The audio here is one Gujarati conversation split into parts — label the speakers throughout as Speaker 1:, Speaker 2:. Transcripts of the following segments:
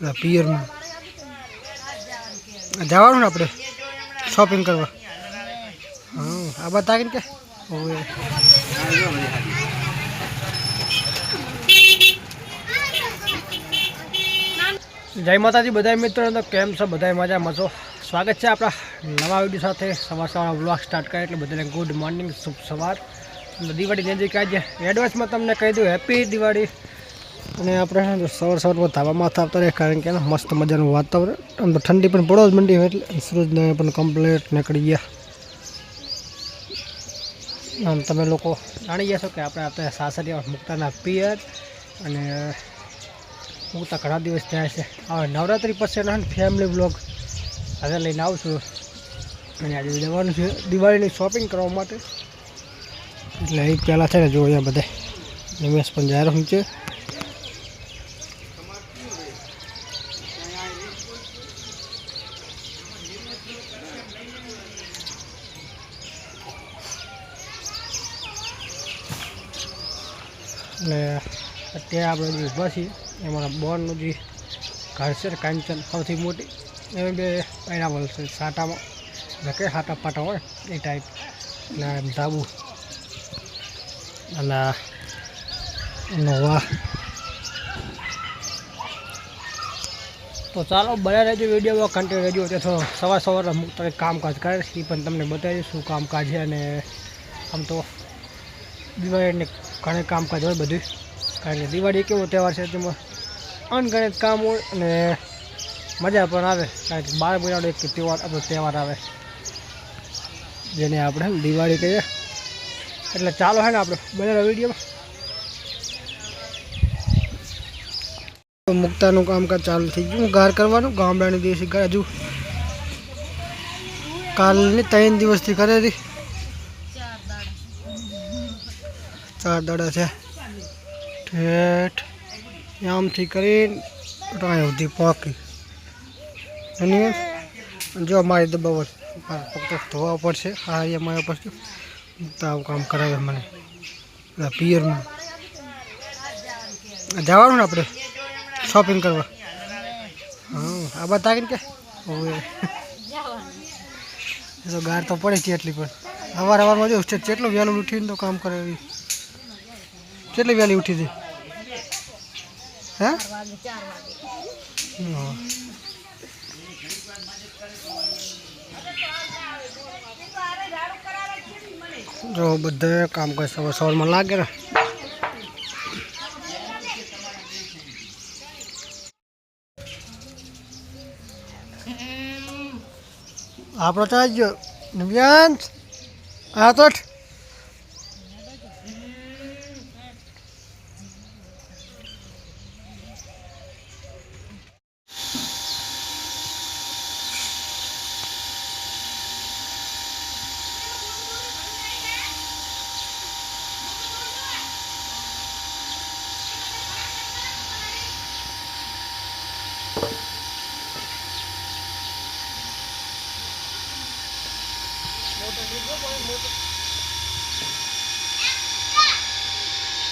Speaker 1: પિયરમાં. જવાનું ને આપણે? શોપિંગ કરવા. હા, આ તાકીને કે? જય માતાજી બધા મિત્રો તો કેમ છો? બધા મજામાં છો? સ્વાગત છે આપણા નવા વીડિયો સાથે. સવાર સવાર વ્લોગ સ્ટાર્ટ કરે એટલે બધાને ગુડ મોર્નિંગ શુભ સવાર. દિવાળી કહે છે એડવાન્સમાં તમને કહી દઉં હેપી દિવાળી. અને આપણે સવાર સવારમાં ધાબામાં આવતા રહે કારણ કે મસ્ત મજાનું વાતાવરણ. તો ઠંડી પણ પડો જ મંડી હોય એટલે સૂરજને પણ કમ્પ્લેટ નીકળી ગયા. આમ તમે લોકો જાણી ગયા છો કે આપણે આપણે સાસરિયા મુક્તાના પિયર અને મુક્તા ઘણા દિવસ થયા છે. હવે નવરાત્રિ પછીના ફેમિલી બ્લોગ આજે લઈને આવું છું. અને આજે જવાનું છે દિવાળીની શોપિંગ કરવા માટે. એટલે એ પહેલાં છે ને જો અહીંયા બધા નિમેશ પણ રહ્યું છે. અને અત્યારે આપણે જે ઊભા છીએ, એમાં બોર્નનું જે ઘર છે કાંચન, સૌથી મોટી એ બે પાયરામલ છે. સાટામાં કે સાટા પાટા હોય એ ટાઈપ અને ધાબુ. અને નવા. તો ચાલો બધા રહેજો વિડીયોમાં કન્ટિન્યુ રહેજો. તે સવાર સવારે અમુક કામકાજ કરે એ પણ તમને બતાવીશું કામકાજ છે અને આમ તો દિવાળીને ઘણા કામકાજ હોય બધું. કારણ કે દિવાળી કેવો તહેવાર છે તેમાં અનગણિત કામ હોય અને મજા પણ આવે. કારણ કે બાર મહિનાનો એક તહેવાર, આપણો તહેવાર આવે. જેને આપણે દિવાળી કહીએ. એટલે ચાલો હે ને આપણે બધા વિડીયોમાં મુક્તાનું કામકાજ ચાલુ થઈ ગયું. ગાર કરવાનું, ગામડાની દિવસે હજુ કાલની ત્રણ દિવસથી કરે હતી ચાર દાડા છે. ઠેઠ આમથી કરીને ટાય સુધી પાકી. અને જો મારી દબાવ ધોવા પડશે, હા, એ પડશે તો આવું કામ કરાવે મને. પિયરમાં. જવાનું ને આપણે? શોપિંગ કરવા. હા, આ તાકીને કે? ગાર તો પડે છે એટલી પણ. અવાર અવારમાં જો કેટલું વહેલું ઉઠીને તો કામ કરે એવી કેટલી વહેલી ઉઠી હતી? હે. જો બધા કામ કરે સવાર સવારમાં લાગે ને. આપણો તો ગયો નિવ્યાંશ આ તો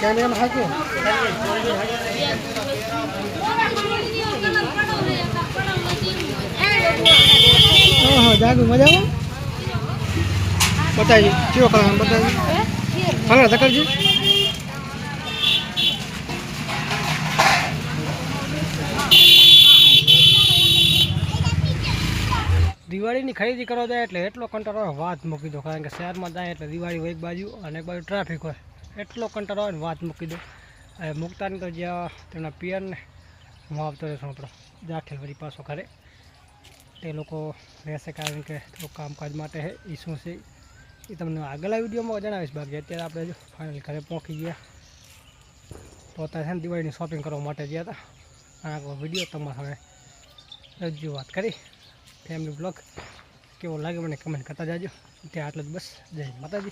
Speaker 1: કેમેરામાં હાચું હા જાગું મજામાં બતાવી કેવો કલર બતાવી હા ધકરજી દિવાળીની ખરીદી કરો જાય એટલે એટલો કંટાળો હોય વાત મૂકી દો. કારણ કે શહેરમાં જાય એટલે દિવાળી હોય એક બાજુ અને એક બાજુ ટ્રાફિક હોય. એટલો કંટાળો હોય ને વાત મૂકી દો. એ મૂકતા નીકળ જ્યાં તેમના પિયરને હું આવતો રહેશું આપણો દાખલ વળી પાછો ખરે તે લોકો રહેશે કારણ કે થોડું કામકાજ માટે છે. એ શું છે? એ તમને આગલા વિડીયોમાં જણાવીશ બાકી. અત્યારે આપણે જો ફાઇનલ ઘરે પહોંચી ગયા. તો અત્યારે છે ને દિવાળીની શોપિંગ કરવા માટે ગયા હતા. આખો વીડિયો તમારા હવે રજૂઆત કરી. ફેમિલી બ્લોક કેવો લાગે મને કમેન્ટ કરતા જાજો. ત્યાં આટલું જ બસ. જય માતાજી.